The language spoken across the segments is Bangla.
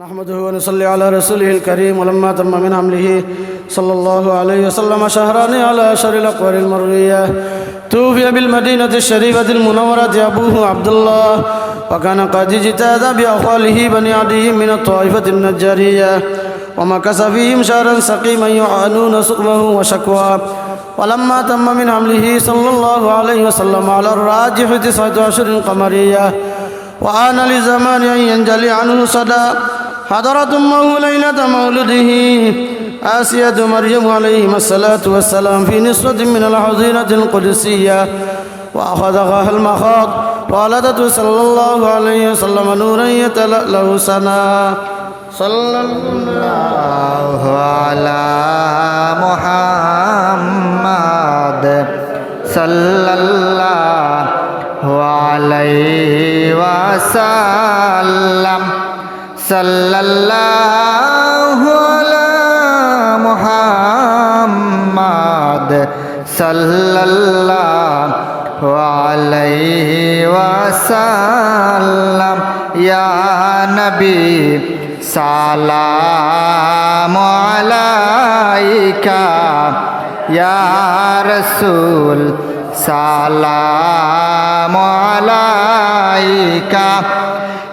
نحمده ونصلي على رسوله الكريم ولما تم من حمله صلى الله عليه وسلم شهران على شر الأقوال المروية. توفي بالمدينة الشريفة المنورة أبوه عبد الله وكان قد اجتاز بأخواله بني عدي من الطائفة النجارية ومكث فيهم شهرا سقيما يعانون سقمه وشكواه ولما تم من حمله صلى الله عليه وسلم على الراجح تسعة أشهر قمرية وآن لزمان أن ينجلي عنه صدى. حضرت أمه ليلة مولده آسية مريم عليهما الصلاة والسلام في نسوة من الحزينة القدسية. وأخذها المخاض وألدته صلى الله عليه وسلم نورا يتلألأ سنا صلى الله على محمد. صلى الله عليه وسلم. সাল্লাল্লাহু আলা মুহাম্মাদ সাল্লাল্লাহু আলাইহি ওয়াসাল্লাম। ইয়া নবী সালাম আলাইকা। ইয়া রাসূল সালাম আলাইকা।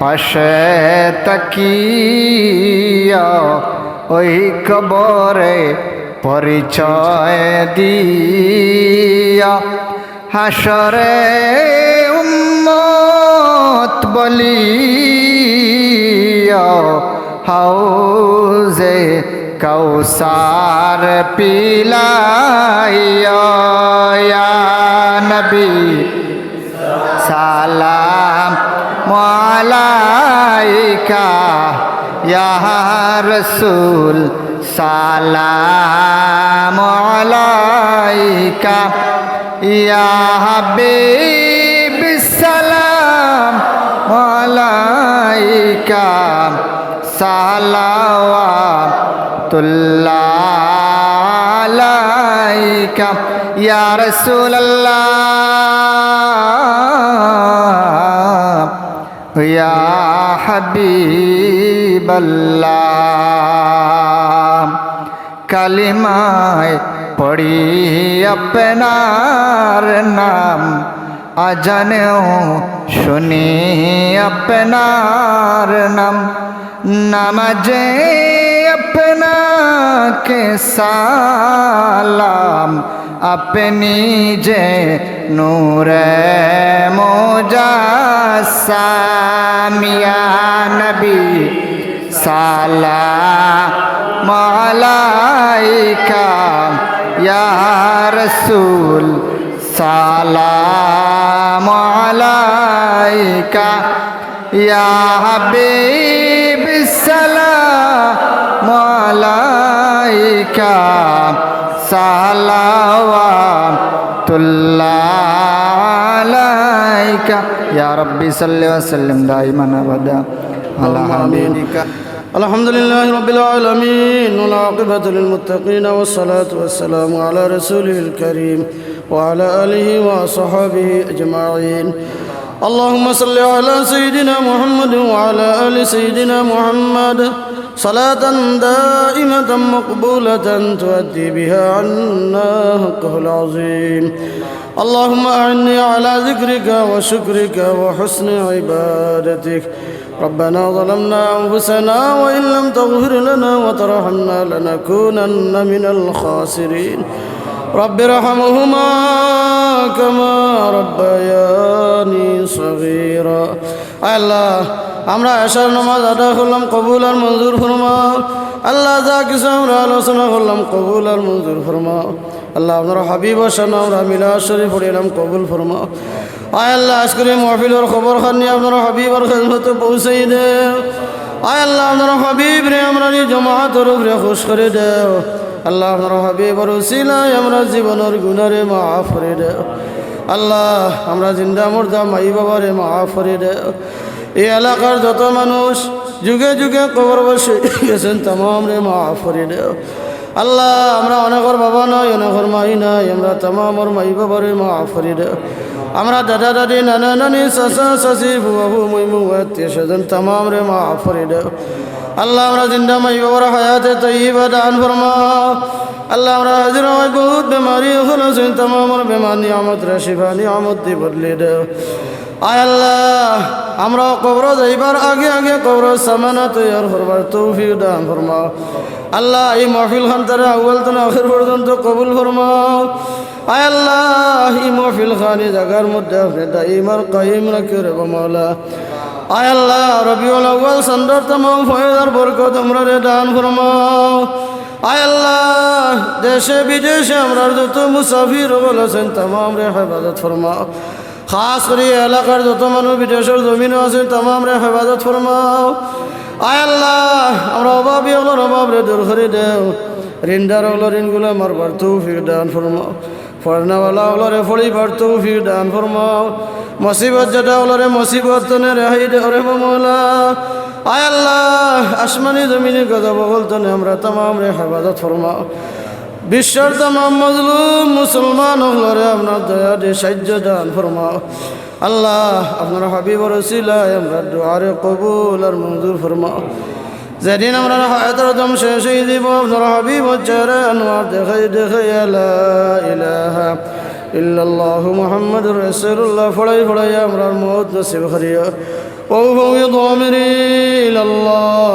পাশে তাকিয়া ওই কবরে পরিচয় দিয়া হাসরে উম্মত বলিয়া হাউজে কৌসার পিলাইয়া, ইয়া নবী সালাম মালাইকা ইয়া রসুল সালাম আলাইকা ইয়া হাবিব সালাম আলাইকা সালাওয়াতুল্লাহ আলাইকা ইয়া রাসূলুল্লাহ। হাবিবাল্লাহ, কালিমায় পড়ি আপনার নাম, আজানেও শুনি আপনার নাম, নামাজে আপনাকে সালাম, আপনি যে নূরে মোজাসামিয়া সালাম আলাইকা ইয়া রসুল, সালাম আলাইকা, ইয়া হাবিব, সালাম আলাইকা, সালাওয়াতুল্লাহ আলাইকা, ইয়া রব্বি সাল্লি ওয়া সাল্লিম দাইমান আবাদা, আলা হাবিবিকা। الحمد لله رب العالمين والعاقبة للمتقين والصلاة والسلام على رسوله الكريم وعلى آله وصحبه أجمعين. اللهم صل على سيدنا محمد وعلى آل سيدنا محمد. صلاة دائمة مقبولة تؤدي بها عنا حقه العظيم. اللهم أعني على ذكرك وشكرك وحسن عبادتك. ربنا ظلمنا أنفسنا وإن لم تغفر لنا وترحمنا لنكونن من الخاسرين رب ارحمهما كما ربياني صغيرا আল্লাহ আমরা এশার নামাজ আদা করলাম কবুল আর মঞ্জুর ফরমাও আল্লাহ যা কিছু আমরা আলোচনা করলাম কবুল আর মঞ্জুর ফরমাও আল্লাহ আপনার হাবিব আসান আমরা মিলা শরীফ পড়িলাম কবুল ফরমাও আয় আল্লাহ আজকের মহফিলের খবর খান নিয়ে আপনার হাবিব আর খেদমতে পৌঁছাই দে। আয় আল্লাহ, আপনার হাবিব রে আমরা নি জমাতের উপরে খুশ করে দেও আল্লাহ আপনার হাবিবর উসিলায় আমরা জীবনের গুণারে মাফ করে দেও আল্লাহ আমরা জিন্দা মুর্দা মাই বাবারে মাফ করে দেও এই এলাকার যত মানুষ যুগে যুগে কবর বসে গেছেন তাম রে করে দেও। আল্লাহ, আমরা অনেকর বাবা নয় অনেকর মাই নাই, আমরা তামামর মাই বাবারে মাফ করে দেও। আমরা দাদা, দাদি, নানা, নানি, চাচা, চাচি, বুয়া বু মুই, মু, আত্মীয় স্বজন, তামাম রে মাফ করে দেও। আল্লাহ, আমরা জিন্দা মাই বাবার হায়াতে তৈবা দান ফরমাও। আল্লাহ, আমরা হাজির হয় বহুত বেমারি হল তামামর বেমার নিয়ামত রে, শিফা নিয়ামত দি বদলি দেও। আয় আল্লাহ, আমরা কবর যাইবার আগে আগে কবর সামানা তৈয়ার করবার তৌফিক দান ফরমাও। আল্লাহ, এই মহফিল খান তারা আউ্বাল তো আখের পর্যন্ত কবুল ফরমাও। আয় আল্লাহ, এই মহফিল খান এই জায়গার মধ্যে আপনি দাইমার কাইম রাখিও রে মাওলা। আয় আল্লাহ, রবিউল আউ্বাল সন্ডার তমাম ফয়দার বরকত আমরা রে দান ফরমাও। আয় আল্লাহ, দেশে বিদেশে আমরা যত মুসাফির বলেছেন তামাম রে হেফাজত ফরমাও। খাস করে এলাকার যত মানুষ বিদেশের জমিনও আছেন তামাম রে হেফাজত ফরমাও। আয় আল্লাহ, আমরা অভাবী হলোর অভাব রে দূর করে দেও। ঋণদার হলো ঋণগুলো মারবার তৌফিক দান ফরমাও। ফরনাওয়ালা হলরে ফড়িবার তৌফিক দান ফরমাও। মুসিবত যেটা হলরে মুসিবত, তনে রেহাই দে রে মৌলা আয় আল্লাহ, আসমানি জমিনি গজা বগল তনে আমরা তামাম রে হেফাজত ফরমাও। বিশ্বর তাম মজলুম মুসলমান হলরে আপনার দয়া দিয়ে সাহায্য দান ফরমাও। আল্লাহ আপনার হাবিব রসিলায় আমরা দোয়ারে কবুল আর মঞ্জুর ফরমাও। যেদিন আমরা হায়াতের দম শেষ দিব আপনার হাবিব চেহারা আনোয়ার দেখাই দেখাই ইলাহা ইল্লাল্লাহ মুহাম্মদ রাসূলুল্লাহ। ফড়াই ফড়াই আমরা মত নসিব করিও। ও ভৌমির ইলাল্লাহ।